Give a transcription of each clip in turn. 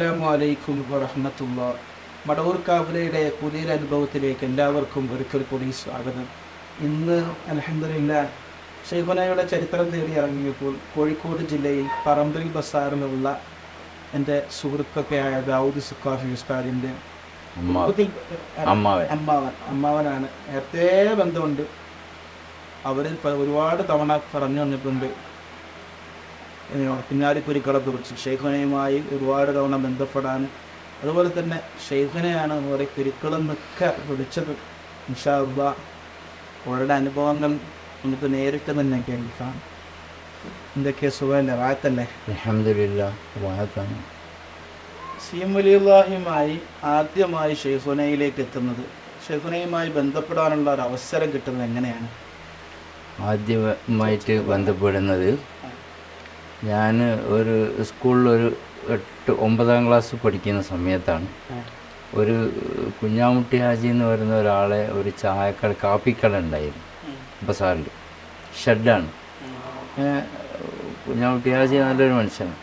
അസ്സലാമു അലൈക്കും വറഹമത്തുള്ള മടവൂർ കാവലയുടെ പുതിയൊരു അനുഭവത്തിലേക്ക് എല്ലാവർക്കും ഒരിക്കൽ കൂടി സ്വാഗതം. ഇന്ന് അലഹമില്ല ഷെയ്ഖുനയുടെ ചരിത്രം തേടി ഇറങ്ങിയപ്പോൾ കോഴിക്കോട് ജില്ലയിൽ പറമ്പിൽ ബസാറിലുള്ള എന്റെ സുഹൃത്തൊക്കെയായ ദാവൂദ് സുഖാഫി ഉസ്താദിന്റെ അമ്മാവൻ. അമ്മാവനാണ്. നേരത്തെ ബന്ധമുണ്ട്. അവരിൽ ഒരുപാട് തവണ പറഞ്ഞു വന്നിട്ടുണ്ട്. പിന്നാലിക്കുരിക്കളെ കുറിച്ച് ഷെയ്ഖുനയുമായി ഒരുപാട് തവണ ബന്ധപ്പെടാൻ. അതുപോലെ തന്നെ ഷെയ്ഖുനയാണ് നമ്മുടെ കുരുക്കളെന്നൊക്കെ വിളിച്ചത്. നിഷാബ അവരുടെ അനുഭവങ്ങൾ നമുക്ക് നേരിട്ട് തന്നെ കേൾക്കാം. എന്തൊക്കെ സുഖമല്ലേ? റായത്തല്ലേ സീം വലിയുള്ളാഹിയുമായി ആദ്യമായി ഷെയ്ഖുനയിലേക്ക് എത്തുന്നത്. ഷെയ്ഖുനയുമായി ബന്ധപ്പെടാനുള്ള ഒരു അവസരം കിട്ടുന്നത് എങ്ങനെയാണ്? ആദ്യമായിട്ട് ബന്ധപ്പെടുന്നത് ഞാൻ ഒരു സ്കൂളിലൊരു എട്ട് ഒമ്പതാം ക്ലാസ് പഠിക്കുന്ന സമയത്താണ്. ഒരു കുഞ്ഞാമുട്ടി ഹാജി എന്ന് പറയുന്ന ഒരാളെ ഒരു ചായക്കട കാപ്പിക്കട ഉണ്ടായിരുന്നു. ബസാറിൽ. ഷെഡാണ്. കുഞ്ഞാമുട്ടി ഹാജി നല്ലൊരു മനുഷ്യനാണ്.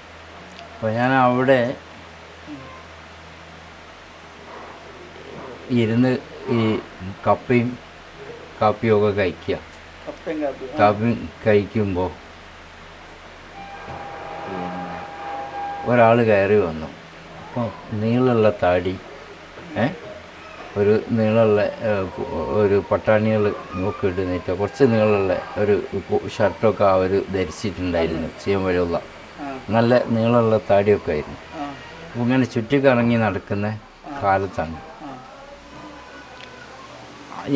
അപ്പോൾ ഞാൻ അവിടെ ഇരുന്ന് ഈ കപ്പയും കാപ്പിയും ഒക്കെ കഴിക്കുക. കാപ്പിയും കഴിക്കുമ്പോൾ ഒരാൾ കയറി വന്നു. അപ്പോൾ നീളമുള്ള താടി ഏ? ഒരു നീളമുള്ള ഒരു പട്ടാണികൾ നോക്കിയിട്ട് നീറ്റ കുറച്ച് നീളമുള്ള ഒരു ഷർട്ടൊക്കെ അവർ ധരിച്ചിട്ടുണ്ടായിരുന്നു ചെയ്യാൻ വരെയുള്ള നല്ല നീളമുള്ള താടിയൊക്കെ ആയിരുന്നു. അപ്പോൾ ഇങ്ങനെ ചുറ്റിക്കറങ്ങി നടക്കുന്ന കാലത്താണ്.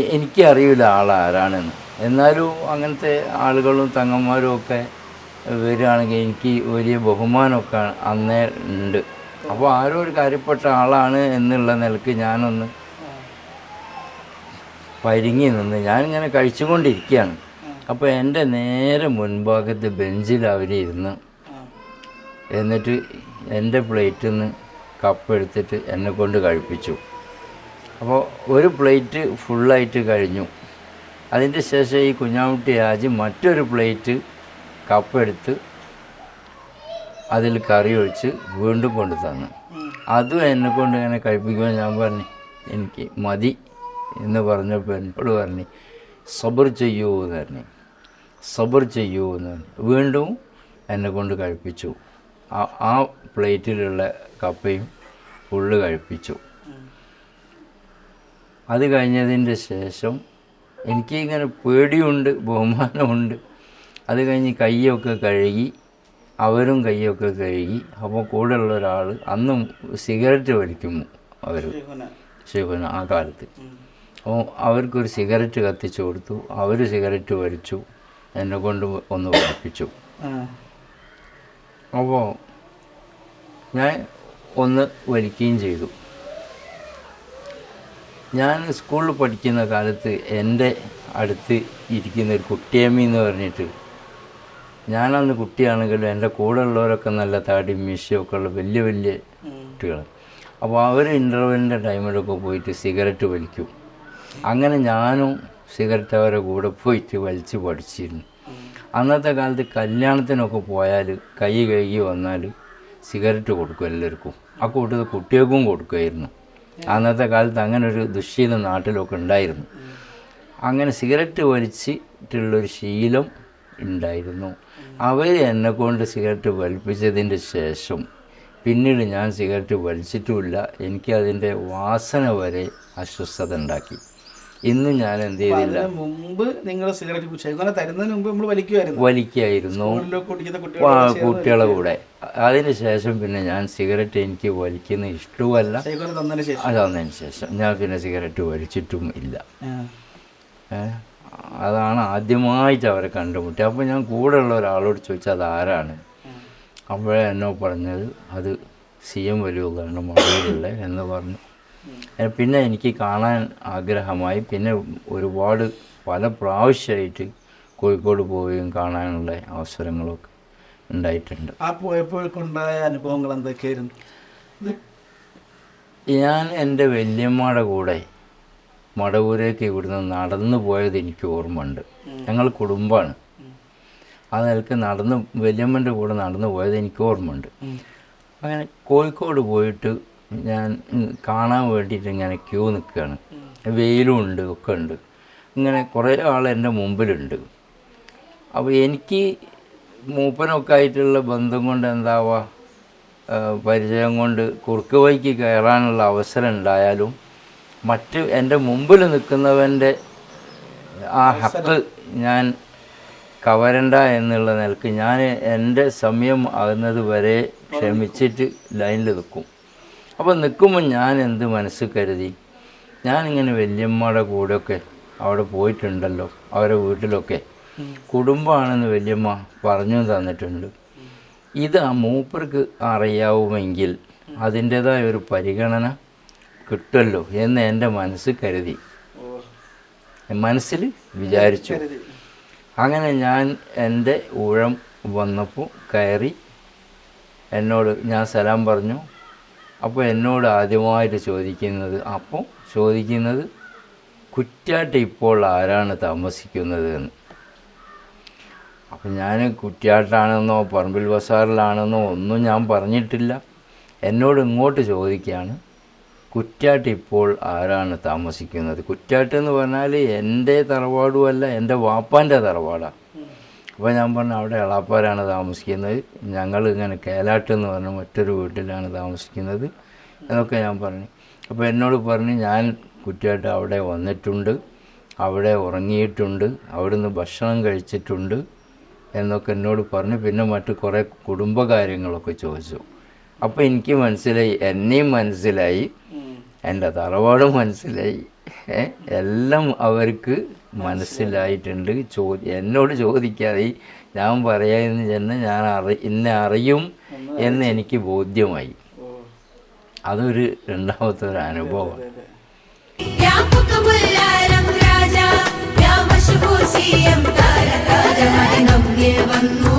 എനിക്കറിയില്ല ആളാരാണെന്ന്. എന്നാലും അങ്ങനത്തെ ആളുകളും തങ്ങന്മാരും ഒക്കെ വരികയാണെങ്കിൽ എനിക്ക് വലിയ ബഹുമാനമൊക്കെ അന്നേ ഉണ്ട്. അപ്പോൾ ആരോ ഒരു കാര്യപ്പെട്ട ആളാണ് എന്നുള്ള നിലയ്ക്ക് ഞാനൊന്ന് പരിങ്ങി നിന്ന് ഞാനിങ്ങനെ കഴിച്ചുകൊണ്ടിരിക്കുകയാണ്. അപ്പോൾ എന്റെ നേരെ മുൻഭാഗത്ത് ബെഞ്ചിൽ അവരിരുന്ന് എന്നിട്ട് എന്റെ പ്ലേറ്റിൽ നിന്ന് കപ്പ് എടുത്തിട്ട് എന്നെ കൊണ്ട് കഴിപ്പിച്ചു. അപ്പോൾ ഒരു പ്ലേറ്റ് ഫുള്ളായിട്ട് കഴിഞ്ഞു. അതിന്റെ ശേഷം ഈ കുഞ്ഞാമുട്ടി രാജി മറ്റൊരു പ്ലേറ്റ് കപ്പെടുത്ത് അതിൽ കറി ഒഴിച്ച് വീണ്ടും കൊണ്ടു തന്നു അതും എന്നെ കൊണ്ട് ഇങ്ങനെ കഴിപ്പിക്കുമ്പോൾ ഞാൻ പറഞ്ഞു എനിക്ക് മതി എന്ന് പറഞ്ഞപ്പോൾ എന്നോട് പറഞ്ഞു സബർ ചെയ്യൂ എന്ന് പറഞ്ഞു. സബർ ചെയ്യൂ എന്ന് പറഞ്ഞു. വീണ്ടും എന്നെ കൊണ്ട് കഴിപ്പിച്ചു. ആ ആ പ്ലേറ്റിലുള്ള കപ്പയും ഫുള്ള് കഴിപ്പിച്ചു. അത് കഴിഞ്ഞതിന്റെ ശേഷം എനിക്കിങ്ങനെ പേടിയുണ്ട് ബഹുമാനമുണ്ട്. അത് കഴിഞ്ഞ് കയ്യൊക്കെ കഴുകി അവരും കയ്യൊക്കെ കഴുകി അപ്പോൾ കൂടെയുള്ള ഒരാൾ അന്നും സിഗരറ്റ് വലിക്കുന്നു അവർ ശിവന് ആ കാലത്ത്. അപ്പോൾ അവർക്കൊരു സിഗരറ്റ് കത്തിച്ചു കൊടുത്തു. അവർ സിഗരറ്റ് വലിച്ചു എന്നെ കൊണ്ട് ഒന്ന് പഠിപ്പിച്ചു അപ്പോൾ ഞാൻ ഒന്ന് വലിക്കുകയും ചെയ്തു. ഞാൻ സ്കൂളിൽ പഠിക്കുന്ന കാലത്ത് എന്റെ അടുത്ത് ഇരിക്കുന്ന ഒരു കുട്ടിയമ്മി എന്ന് പറഞ്ഞിട്ട് ഞാനന്ന് കുട്ടിയാണെങ്കിലും എന്റെ കൂടെ ഉള്ളവരൊക്കെ നല്ല താടി മീശയൊക്കെ ഉള്ള വലിയ വലിയ കുട്ടികളാണ്. അപ്പോൾ അവർ ഇന്റർവെല്ലിന്റെ ടൈമിലൊക്കെ പോയിട്ട് സിഗരറ്റ് വലിക്കും. അങ്ങനെ ഞാനും സിഗരറ്റ് അവരെ കൂടെ പോയിട്ട് വലിച്ച് പഠിച്ചിരുന്നു. അന്നത്തെ കാലത്ത് കല്യാണത്തിനൊക്കെ പോയാൽ കൈ കഴുകി വന്നാൽ സിഗരറ്റ് കൊടുക്കും എല്ലാവർക്കും. ആ കൂട്ടത്തിൽ കുട്ടികൾക്കും കൊടുക്കുമായിരുന്നു. അന്നത്തെ കാലത്ത് അങ്ങനെ ഒരു ദുശ്ശീലം നാട്ടിലൊക്കെ ഉണ്ടായിരുന്നു. അങ്ങനെ സിഗരറ്റ് വലിച്ചിട്ടുള്ളൊരു ശീലം ഉണ്ടായിരുന്നു. അവർ എന്നെ കൊണ്ട് സിഗരറ്റ് വലിപ്പിച്ചതിന്റെ ശേഷം പിന്നീട് ഞാൻ സിഗരറ്റ് വലിച്ചിട്ടുമില്ല. എനിക്ക് അതിന്റെ വാസന വരെ അസ്വസ്ഥത ഉണ്ടാക്കി. ഇന്ന് ഞാൻ എന്ത് ചെയ്തില്ല. മുമ്പ് നിങ്ങൾ സിഗരറ്റ് ഷെയ്ഖുന തരുന്നതിന് മുമ്പ് നമ്മൾ വലിക്കുമായിരുന്നു വലിക്കായിരുന്നു. കുട്ടികളെ കൂടെ അതിന് ശേഷം പിന്നെ ഞാൻ സിഗരറ്റ് എനിക്ക് വലിക്കുന്ന ഇഷ്ടവുമല്ല. തന്നതിന് ശേഷം. ഞാൻ പിന്നെ സിഗരറ്റ് വലിച്ചിട്ടും ഇല്ല. ആ. അതാണ് ആദ്യമായിട്ട് അവരെ കണ്ടുമുട്ടി അപ്പോൾ ഞാൻ കൂടെയുള്ള ഒരാളോട് ചോദിച്ചാൽ അത് ആരാണ് അപ്പോഴേ എന്നോ പറഞ്ഞത് അത് സി എം വലിയുള്ളതാണ് മഴയിലുള്ള എന്ന് പറഞ്ഞു. പിന്നെ എനിക്ക് കാണാൻ ആഗ്രഹമായി. പിന്നെ ഒരുപാട് പല പ്രാവശ്യമായിട്ട് കോഴിക്കോട് പോവുകയും കാണാനുള്ള അവസരങ്ങളൊക്കെ ഉണ്ടായിട്ടുണ്ട്. ആ പോയപ്പോഴേക്കുണ്ടായ അനുഭവങ്ങൾ എന്തൊക്കെയായിരുന്നു? ഞാൻ എന്റെ വല്യമ്മയുടെ കൂടെ മടവൂരേക്ക് ഇവിടുന്ന് നടന്നു പോയത് എനിക്ക് ഓർമ്മയുണ്ട്. ഞങ്ങൾ കുടുംബമാണ്. ആ നിലയ്ക്ക് നടന്ന് വല്യമ്മന്റെ കൂടെ നടന്നു പോയത് എനിക്ക് ഓർമ്മയുണ്ട്. അങ്ങനെ കോഴിക്കോട് പോയിട്ട് ഞാൻ കാണാൻ വേണ്ടിയിട്ട് ഇങ്ങനെ ക്യൂ നിൽക്കുകയാണ്. വെയിലും ഉണ്ട് ഒക്കെ ഉണ്ട്. ഇങ്ങനെ കുറേ ആൾ എന്റെ മുമ്പിലുണ്ട്. അപ്പോൾ എനിക്ക് മൂപ്പനൊക്കെ ആയിട്ടുള്ള ബന്ധം കൊണ്ട് എന്താവാ പരിചയം കൊണ്ട് കുറുക്ക് വഴിക്ക് കയറാനുള്ള അവസരം ഉണ്ടായാലും മറ്റ് എന്റെ മുമ്പിൽ നിൽക്കുന്നവന്റെ ആ ഹക്ക് ഞാൻ കവരണ്ട എന്നുള്ള നിലയ്ക്ക് ഞാൻ എന്റെ സമയം ആകുന്നത് വരെ ക്ഷമിച്ചിട്ട് ലൈനിൽ നിൽക്കും. അപ്പോൾ നിൽക്കുമ്പോൾ ഞാൻ എന്ത് മനസ്സ് കരുതി? ഞാനിങ്ങനെ വല്യമ്മയുടെ കൂടെയൊക്കെ അവിടെ പോയിട്ടുണ്ടല്ലോ അവരെ വീട്ടിലൊക്കെ. കുടുംബമാണെന്ന് വല്യമ്മ പറഞ്ഞു തന്നിട്ടുണ്ട്. ഇത് ആ മൂപ്പർക്ക് അറിയാവുമെങ്കിൽ അതിന്റേതായ ഒരു പരിഗണന കിട്ടുമല്ലോ എന്ന് എന്റെ മനസ്സ് കരുതി. മനസ്സിൽ വിചാരിച്ചു. അങ്ങനെ ഞാൻ എന്റെ ഊഴം വന്നപ്പോൾ കയറി എന്നോട് ഞാൻ സലാം പറഞ്ഞു. അപ്പോൾ എന്നോട് ആദ്യമായിട്ട് ചോദിക്കുന്നത് അപ്പോൾ ചോദിക്കുന്നത് കുറ്റാട്ട് ഇപ്പോൾ ആരാണ് താമസിക്കുന്നത് എന്ന്. അപ്പം ഞാൻ കുറ്റ്യാട്ടാണെന്നോ പറമ്പിൽ ബസാറിലാണെന്നോ ഒന്നും ഞാൻ പറഞ്ഞിട്ടില്ല. എന്നോട് ഇങ്ങോട്ട് ചോദിക്കുകയാണ്. കുറ്റ്യാട്ട് ഇപ്പോൾ ആരാണ് താമസിക്കുന്നത്? കുറ്റാട്ട് എന്ന് പറഞ്ഞാൽ എന്റെ തറവാടുമല്ല എന്റെ വാപ്പാന്റെ തറവാടാണ് അപ്പോൾ ഞാൻ പറഞ്ഞു അവിടെ എളാപ്പാരാണ് താമസിക്കുന്നത്. ഞങ്ങൾ ഇങ്ങനെ കേലാട്ട് എന്ന് പറഞ്ഞ മറ്റൊരു വീട്ടിലാണ് താമസിക്കുന്നത് എന്നൊക്കെ ഞാൻ പറഞ്ഞു. അപ്പോൾ എന്നോട് പറഞ്ഞ് ഞാൻ കുറ്റിയായിട്ട് അവിടെ വന്നിട്ടുണ്ട് അവിടെ ഉറങ്ങിയിട്ടുണ്ട് അവിടുന്ന് ഭക്ഷണം കഴിച്ചിട്ടുണ്ട് എന്നൊക്കെ എന്നോട് പറഞ്ഞ്. പിന്നെ മറ്റു കുറേ കുടുംബകാര്യങ്ങളൊക്കെ ചോദിച്ചു. അപ്പോൾ എനിക്ക് മനസ്സിലായി എന്നെയും മനസ്സിലായി എന്റെ തറവാട് മനസ്സിലായി. എല്ലാം അവർക്ക് മനസ്സിലായിട്ടുണ്ട്. ചോദി എന്നോട് ചോദിക്കാതെ ഞാൻ പറയാമെന്ന് ചെന്ന് ഞാൻ അറി ഇന്നെ അറിയും എന്ന് എനിക്ക് ബോധ്യമായി. അതൊരു രണ്ടാമത്തെ ഒരു അനുഭവമാണ് രാജാ വന്നു.